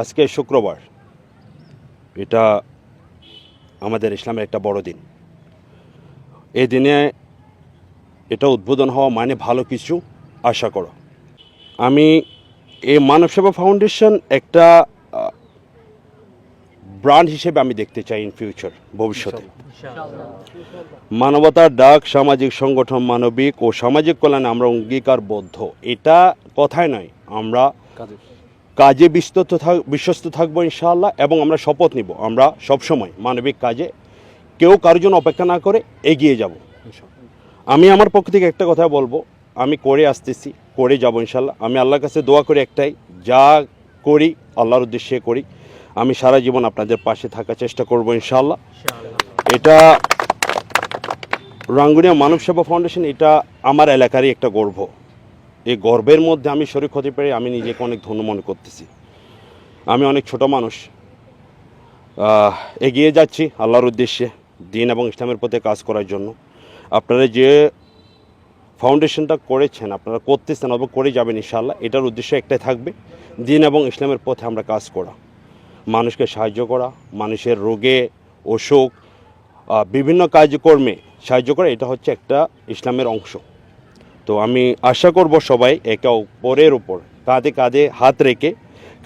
আজকে শুক্রবার। এটা আমাদের ইসলামের একটা বড় দিন। এই দিনে এটা উদ্বোধন হওয়া মানে ভালো কিছু, আশা করো। আমি এই মানব সেবা ফাউন্ডেশন একটা ব্র্যান্ড হিসেবে আমি দেখতে চাই ইন ফিউচার ভবিষ্যতে। মানবতার ডাক, সামাজিক সংগঠন মানবিক ও সামাজিক কল্যাণে আমরা অঙ্গীকারবদ্ধ। এটা কথায় নয়, আমরা কাজে বিস্তত থাক বিশ্বস্ত থাকব ইনশাআল্লাহ এবং আমরা শপথ নিব। আমরা সবসময় মানবিক কাজে কেউ কারোর জন্য অপেক্ষা না করে এগিয়ে যাব। আমি আমার পক্ষ থেকে একটা কথা বলব। আমি করে আসতেছি করে যাব ইনশাল্লাহ আমি আল্লাহর কাছে দোয়া করি একটাই যা করি আল্লাহর উদ্দেশ্যে করি আমি সারা জীবন আপনাদের পাশে থাকার চেষ্টা করব ইনশাল্লাহ এটা রাঙ্গুনিয়া মানব সেবা ফাউন্ডেশন এটা আমার এলাকারই একটা গর্ব। এই গর্বের মধ্যে আমি শরীর হতে পেরে আমি নিজেকে অনেক ধন্য মনে করতেছি। আমি অনেক ছোট মানুষ। এগিয়ে যাচ্ছি আল্লাহর উদ্দেশ্যে দিন এবং ইসলামের পথে কাজ করার জন্য। আপনারা যে ফাউন্ডেশনটা করেছেন, আপনারা করতেছেন অথবা করে যাবেন ইনশাল্লাহ এটার উদ্দেশ্য একটাই থাকবে, দিন এবং ইসলামের পথে আমরা কাজ করা। মানুষকে সাহায্য করা, মানুষের রোগে, অসুখ বিভিন্ন কাজকর্মে সাহায্য করা, এটা হচ্ছে একটা ইসলামের অংশ। তো আমি আশা করব সবাই একে অপরের উপর কাঁধে কাঁধে হাত রেখে,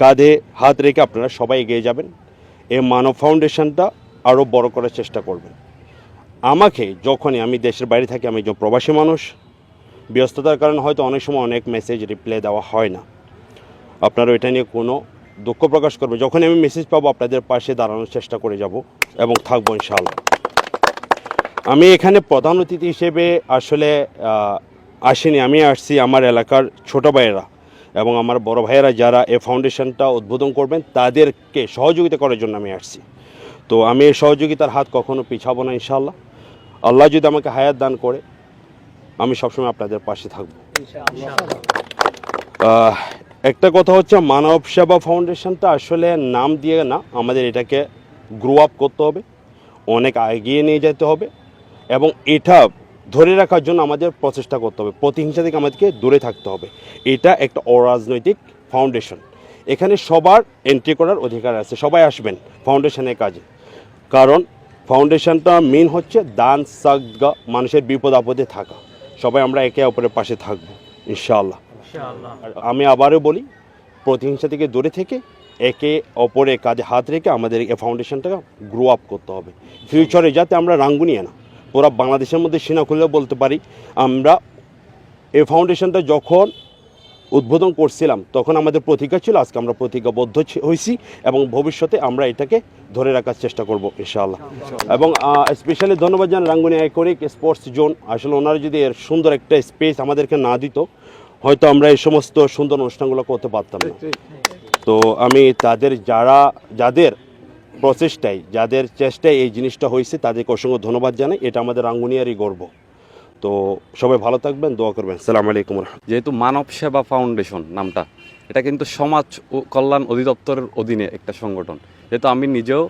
কাঁধে হাত রেখে আপনারা সবাই এগিয়ে যাবেন। এই মানব ফাউন্ডেশনটা আরও বড় করার চেষ্টা করবেন। আমাকে যখনই আমি দেশের বাইরে থাকি, আমি একজন প্রবাসী মানুষ। ব্যস্ততার কারণে হয়তো অনেক সময় অনেক মেসেজ রিপ্লাই দেওয়া হয় না। আপনারা এটা নিয়ে কোনো দুঃখ প্রকাশ করবেন যখনই আমি মেসেজ পাবো, আপনাদের পাশে দাঁড়ানোর চেষ্টা করে যাব এবং থাকব ইনশাআল্লাহ। আমি এখানে প্রধান অতিথি হিসেবে আসলে আসিনি, আমি আসছি আমার এলাকার ছোট ভাইয়েরা এবং আমার বড় ভাইয়েরা যারা এই ফাউন্ডেশনটা উদ্বোধন করবেন, তাদেরকে সহযোগিতা করার জন্য আমি আসছি। তো আমি এই সহযোগিতার হাত কখনো পিছাবো না ইনশাল্লাহ আল্লাহ যদি আমাকে হায়াত দান করে, আমি সবসময় আপনাদের পাশে থাকব। একটা কথা হচ্ছে, মানব সেবা ফাউন্ডেশনটা আসলে নাম দিয়ে না, আমাদের এটাকে গ্রো আপ করতে হবে, অনেক এগিয়ে নিয়ে যেতে হবে এবং এটা ধরে রাখার জন্য আমাদের প্রচেষ্টা করতে হবে। প্রতিহিংসা থেকে আমাদেরকে দূরে থাকতে হবে। এটা একটা অরাজনৈতিক ফাউন্ডেশন এখানে সবার এন্ট্রি করার অধিকার আছে। সবাই আসবেন ফাউন্ডেশনের কাজে। কারণ ফাউন্ডেশনটা মেন হচ্ছে দান সাগা মানুষের বিপদ আপদে থাকা। সবাই আমরা একে অপরের পাশে থাকব ইনশাআল্লাহ। আমি আবারও বলি প্রতিহিংসা থেকে দূরে থেকে একে অপরের কাজে হাত রেখে আমাদের এই ফাউন্ডেশনটাকে গ্রো আপ করতে হবে। ফিউচারে যাতে আমরা রাঙ্গুনিয়া না পুরো বাংলাদেশের মধ্যে সিনা খুলে বলতে পারি। আমরা এই ফাউন্ডেশনটা যখন উদ্বোধন করছিলাম তখন আমাদের প্রতিজ্ঞা ছিল আজকে আমরা প্রতিজ্ঞাবদ্ধ হয়েছি এবং ভবিষ্যতে আমরা এটাকে ধরে রাখার চেষ্টা করব ইনশাআল্লাহ। এবং স্পেশালি ধন্যবাদ জানান রাঙ্গুনি আইকনিক স্পোর্টস জোন আসলে ওনারা যদি এর সুন্দর একটা স্পেস আমাদেরকে না দিত হয়তো আমরা এই সমস্ত সুন্দর অনুষ্ঠানগুলো করতে পারতাম না। তো আমি তাদের যারা যাদের প্রচেষ্টায়, যাদের চেষ্টায় এই জিনিসটা হয়েছে, তাদেরকে অসংখ্য ধন্যবাদ জানাই। এটা আমাদের রাঙ্গুনিয়ারই গর্ব। তো সবাই ভালো থাকবেন, দোয়া করবেন। সালাম আলাইকুম। যেহেতু মানব সেবা ফাউন্ডেশন নামটা, এটা কিন্তু সমাজ কল্যাণ অধিদপ্তরের অধীনে একটা সংগঠন। যেহেতু আমি নিজেও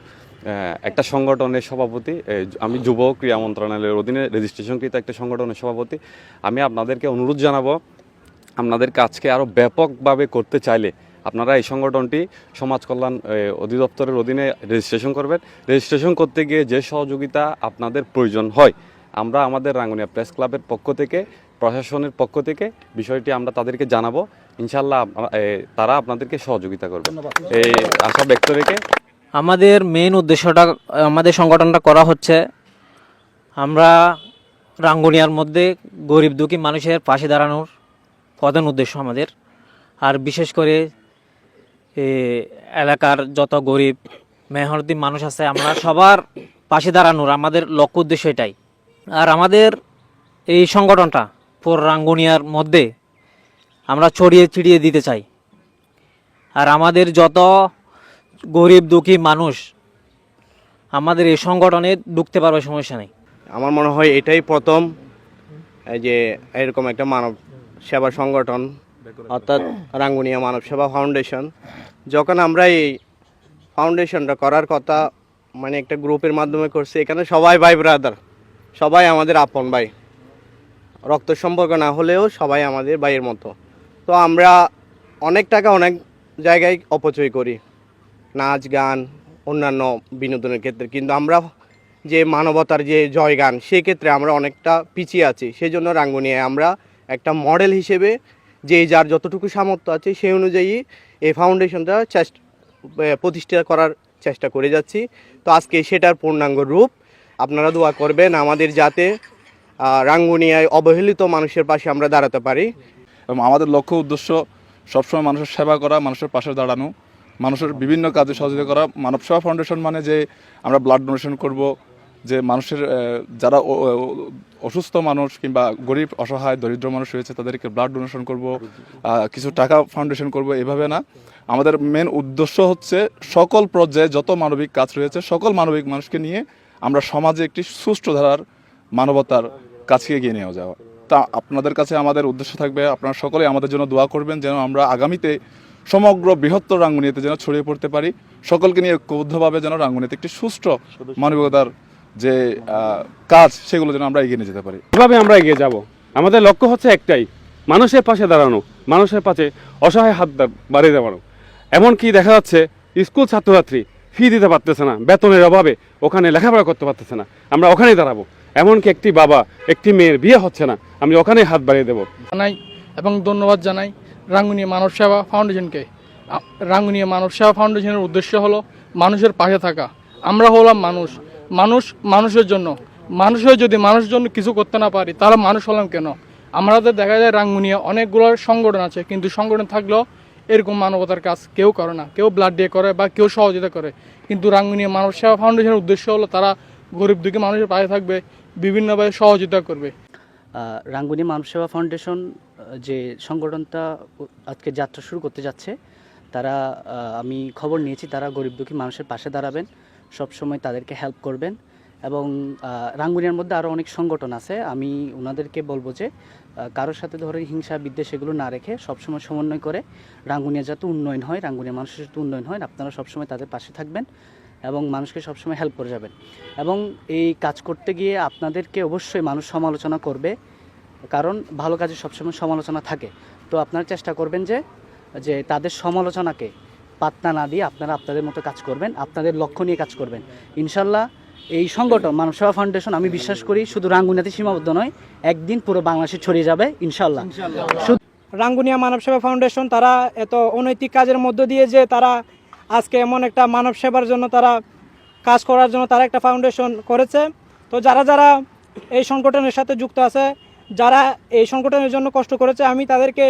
একটা সংগঠনের সভাপতি আমি যুব ক্রীড়া মন্ত্রণালয়ের অধীনে রেজিস্ট্রেশনকৃত একটা সংগঠনের সভাপতি। আমি আপনাদেরকে অনুরোধ জানাব আপনাদের কাজকে আরও ব্যাপকভাবে করতে চাইলে আপনারা এই সংগঠনটি সমাজ কল্যাণ অধিদপ্তরের অধীনে রেজিস্ট্রেশন করবেন। রেজিস্ট্রেশন করতে গিয়ে যে সহযোগিতা আপনাদের প্রয়োজন হয় আমরা আমাদের রাঙ্গুনিয়া প্রেস ক্লাবের পক্ষ থেকে প্রশাসনের পক্ষ থেকে বিষয়টি আমরা তাদেরকে জানাব। ইনশাল্লাহ তারা আপনাদেরকে সহযোগিতা করবে। এই আশা ব্যক্ত রেখে আমাদের মেন উদ্দেশ্যটা আমাদের সংগঠনটা করা হচ্ছে আমরা রাঙ্গুনিয়ার মধ্যে গরিব দুঃখী মানুষের পাশে দাঁড়ানোর প্রধান উদ্দেশ্য আমাদের। আর বিশেষ করে এলাকার যত গরিব, মেহনতি মানুষ আছে, আমরা সবার পাশে দাঁড়ানোর আমাদের লক্ষ্য উদ্দেশ্য এটাই। আর আমাদের এই সংগঠনটা, পুরো রাঙ্গুনিয়ার মধ্যে আমরা ছড়িয়ে ছিড়িয়ে দিতে চাই। আর আমাদের যত গরিব, দুঃখী মানুষ, আমাদের এই সংগঠনে ঢুকতে পারবে, সমস্যা নেই। আমার মনে হয় এটাই প্রথম যে এরকম একটা মানব সেবা সংগঠন অর্থাৎ রাঙ্গুনিয়া মানব সেবা ফাউন্ডেশন। যখন আমরা এই ফাউন্ডেশনটা করার কথা মানে একটা গ্রুপের মাধ্যমে করছি, এখানে সবাই ভাই ব্রাদার সবাই আমাদের আপন ভাই। রক্ত সম্পর্ক না হলেও সবাই আমাদের ভাইয়ের মতো। তো আমরা অনেক টাকা অনেক জায়গায় অপচয় করি, নাচ গান, অন্যান্য বিনোদনের ক্ষেত্রে। কিন্তু আমরা যে মানবতার যে জয়গান, সেক্ষেত্রে আমরা অনেকটা পিছিয়ে আছি। সেই জন্য রাঙ্গুনিয়ায় আমরা একটা মডেল হিসেবে যে যার যতটুকু সামর্থ্য আছে সেই অনুযায়ী এই ফাউন্ডেশনটা প্রতিষ্ঠা করার চেষ্টা করে যাচ্ছি। তো আজকে সেটার পূর্ণাঙ্গ রূপ আপনারা দোয়া করবেন আমাদের যাতে রাঙ্গুনিয়ায় অবহেলিত মানুষের পাশে আমরা দাঁড়াতে পারি। এবং আমাদের লক্ষ্য উদ্দেশ্য সবসময় মানুষের সেবা করা, মানুষের পাশে দাঁড়ানো, মানুষের বিভিন্ন কাজে সহযোগিতা করা। মানব সেবা ফাউন্ডেশন মানে যে আমরা ব্লাড ডোনেশন করব যে মানুষের যারা অসুস্থ মানুষ কিংবা গরিব, অসহায়, দরিদ্র মানুষ রয়েছে, তাদেরকে ব্লাড ডোনেশন করব কিছু টাকা ফাউন্ডেশন করব, এভাবে না। আমাদের মেন উদ্দেশ্য হচ্ছে সকল পর্যায়ে যত মানবিক কাজ রয়েছে, সকল মানবিক মানুষকে নিয়ে আমরা সমাজে একটি সুষ্ঠু ধারার মানবতার কাছে এগিয়ে নিয়ে যাওয়া। তা আপনাদের কাছে আমাদের উদ্দেশ্য থাকবে, আপনারা সকলে আমাদের জন্য দোয়া করবেন যেন আমরা আগামীতে সমগ্র বৃহত্তর রাঙ্গুনিয়াতে যেন ছড়িয়ে পড়তে পারি। সকলকে নিয়ে ঐক্যবদ্ধভাবে যেন রাঙ্গুনিয়াতে একটি সুষ্ঠু মানবিকতার যে কাজ সেগুলো যেন আমরা এগিয়ে নিয়ে যেতে পারি। এভাবে আমরা এগিয়ে যাব? আমাদের লক্ষ্য হচ্ছে একটাই মানুষের পাশে দাঁড়ানো মানুষের পাশে অসহায় হাত বাড়িয়ে দেওয়ানো। এমনকি দেখা যাচ্ছে স্কুল ছাত্রছাত্রী ফি দিতে পারতেছে না বেতনের অভাবে ওখানে লেখাপড়া করতে পারতেছে না আমরা ওখানেই দাঁড়াবো। এমনকি একটি বাবা একটি মেয়ের বিয়ে হচ্ছে না আমি ওখানেই হাত বাড়িয়ে দেবো। জানাই এবং ধন্যবাদ জানাই রাঙ্গুনিয়া মানব সেবা ফাউন্ডেশনকে। রাঙ্গুনিয়া মানব সেবা ফাউন্ডেশনের উদ্দেশ্য হলো মানুষের পাশে থাকা। আমরা হলাম মানুষ মানুষ, মানুষের জন্য। মানুষের যদি মানুষের জন্য কিছু করতে না পারি, তাহলে মানুষ হলাম কেন? আমাদের দেখা যায় রাঙ্গুনিয়া, অনেকগুলো সংগঠন আছে, কিন্তু সংগঠন থাকলেও এরকম মানবতার কাজ কেউ করে না। কেউ ব্লাড দিয়ে করে বা কেউ সহযোগিতা করে। কিন্তু রাঙ্গুনিয়া মানব সেবা ফাউন্ডেশনের উদ্দেশ্য হলো তারা গরিব দুঃখী মানুষের পাশে থাকবে, বিভিন্নভাবে সহযোগিতা করবে। রাঙ্গুনি মানব সেবা ফাউন্ডেশন যে সংগঠনটা আজকে যাত্রা শুরু করতে যাচ্ছে, তারা আমি খবর নিয়েছি, তারা গরিব দুঃখী মানুষের পাশে দাঁড়াবেন। সবসময় তাদেরকে হেল্প করবেন। এবং রাঙ্গুনিয়ার মধ্যে আরও অনেক সংগঠন আছে। আমি ওনাদেরকে বলব যে কারোর সাথে ধরে হিংসা, বিদ্বেষ এগুলো না রেখে সবসময় সমন্বয় করে রাঙ্গুনিয়া যাতে উন্নয়ন হয়, রাঙ্গুনিয়া মানুষের যাতে উন্নয়ন হয়, আপনারা সবসময় তাদের পাশে থাকবেন এবং মানুষকে সবসময় হেল্প করে যাবেন। এবং এই কাজ করতে গিয়ে আপনাদেরকে অবশ্যই মানুষ সমালোচনা করবে, কারণ ভালো কাজে সবসময় সমালোচনা থাকে। তো আপনারা চেষ্টা করবেন যে যে তাদের সমালোচনাকে পাত্তা না দিয়ে আপনারা আপনাদের মতো কাজ করবেন আপনাদের লক্ষ্য নিয়ে কাজ করবেন। ইনশাল্লাহ এই সংগঠন মানব সেবা ফাউন্ডেশন আমি বিশ্বাস করি শুধু রাঙ্গুনিয়াতে সীমাবদ্ধ নয় একদিন পুরো বাংলাদেশে ছড়িয়ে যাবে ইনশাল্লাহ। শুধু রাঙ্গুনিয়া মানব সেবা ফাউন্ডেশন তারা এত অনৈতিক কাজের মধ্য দিয়ে যে তারা আজকে এমন একটা মানব সেবার জন্য তারা কাজ করার জন্য তারা একটা ফাউন্ডেশন করেছে। তো যারা যারা এই সংগঠনের সাথে যুক্ত আছে যারা এই সংগঠনের জন্য কষ্ট করেছে আমি তাদেরকে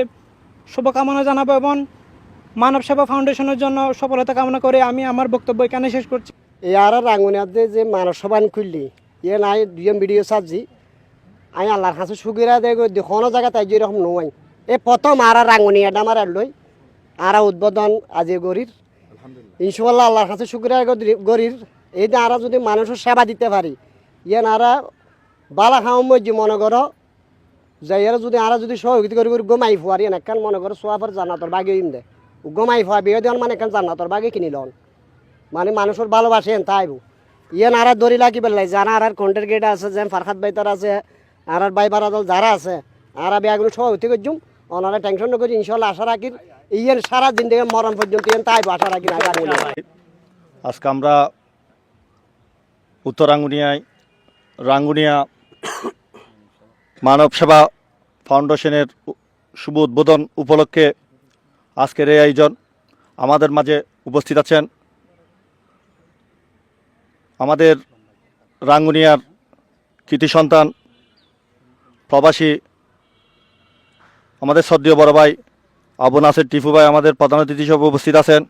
শুভকামনা জানাব এবং মানব সেবা ফাউন্ডেশনের জন্য সফলতা কামনা করে আমি আমার বক্তব্য এখানে শেষ করছি। এই আর রাঙ্গুনিয়াতে যে মানব সভান খুললি ইয়ে নাই দুজন ভিডিও সাজি আমি আল্লাহর কাছে সুবিধা দেয় কোনো জায়গা তাই যেরকম নয় এই প্রথম আর রাঙ্গুনিয়াটা আমার লই আর উদ্বোধন আজি গরির। ইনশাল্লাহ আল্লাহর কাছে সুবিধা গরির। এই যে আর যদি মানুষের সেবা দিতে পারি ইয়ে নারা বালা খাওয়া মধ্যে মনে করো আর যদি আর যদি সহযোগিতা করি করি গমাই ফুয়ারি এনেকান মনে করো সোয়াফার জান্নাতর বাগে ইম দে গমাই ফুয়া, বিয়ে দেওয়ান মানে এখান জান্নাতর বাগে কিনি লন। মানে মানুষের ভালোবাসেন তাই ইয়ে আর দড়ি লাগি পেলাই যারা আর কন্টেন্ট গেট আছে, যেন ফারখাত বাইতার আছে, আর বাই বারাদল যারা আছে, আর বিয়াগুলো সভাপতি করছুম ওনারা টেনশন নকরি ইনশাল্লাহ আশা রাখি, ইয়ের সারা দিন থেকে মরণ পর্যন্ত ইয়েন তাই আশা রাখি আজকে আমরা উত্তর রাঙ্গুনিয়ায়, রাঙ্গুনিয়া মানব সেবা ফাউন্ডেশনের শুভ উদ্বোধন উপলক্ষে আজকের এই আয়োজন আমাদের মাঝে উপস্থিত আছেন আমাদের রাঙ্গুনিয়ার কৃতি সন্তান, প্রবাসী আমাদের সদ্য বড় ভাই আবু নাসের টিফু ভাই, আমাদের প্রধান অতিথি হিসেবে উপস্থিত আছেন।